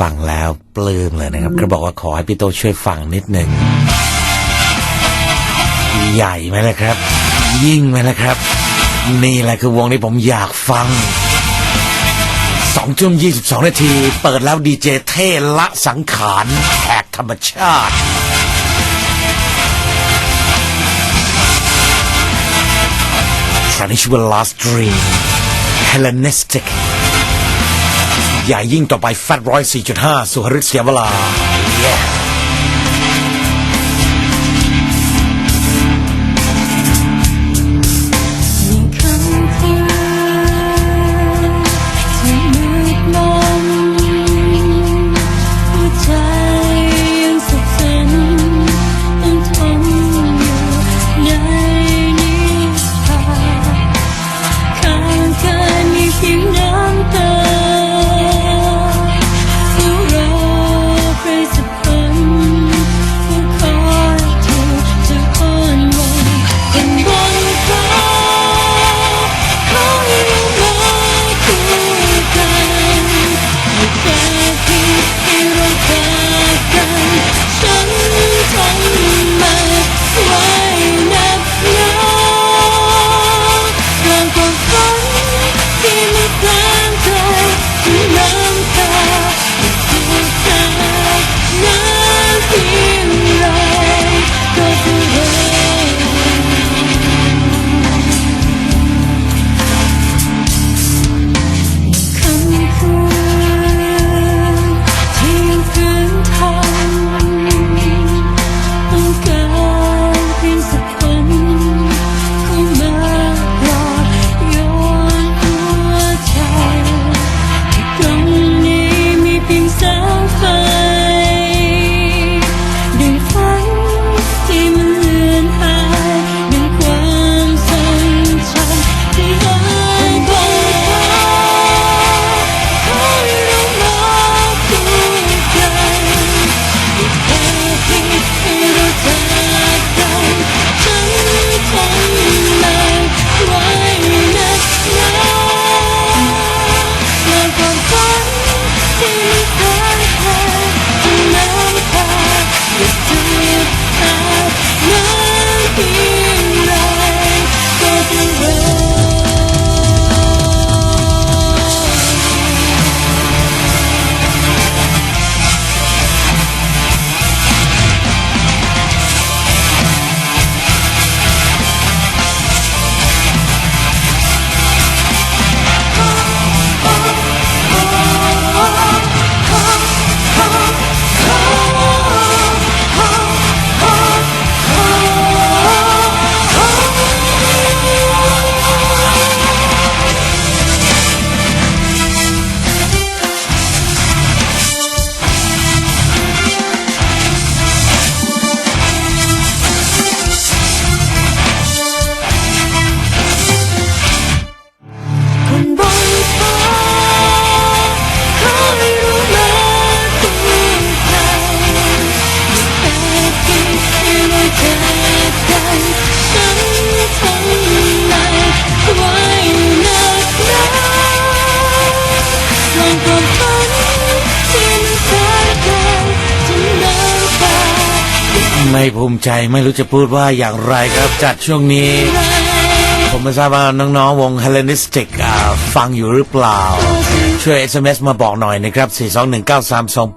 ฟังแล้วปลื้มเลยนะครับก็บอกว่าขอให้พี่โตช่วยฟังนิดหนึ่งใหญ่ไหมล่ะครับ ยิ่งไหมล่ะครับ นี่แหละคือวงที่ผมอยากฟังสองทุ่มยี่สิบสองนาที เปิดแล้วดีเจเท่ละสังขารแหกธรรมชาติคราวนี้ชื่อว่า Last Dream Hellenistic ใหญ่ยิ่งต่อไป Fat Roy 4.5สุหฤทธิ์เสียเวลา Yeah ไม่ภูมิใจไม่รู้จะพูดว่าอย่างไรครับจัดช่วงนี้ ผมไม่ทราบว่าน้องๆ วง Hellenistic อ่าฟังอยู่หรือเปล่า ช่วย SMS มาบอกหน่อยนะครับ 4219328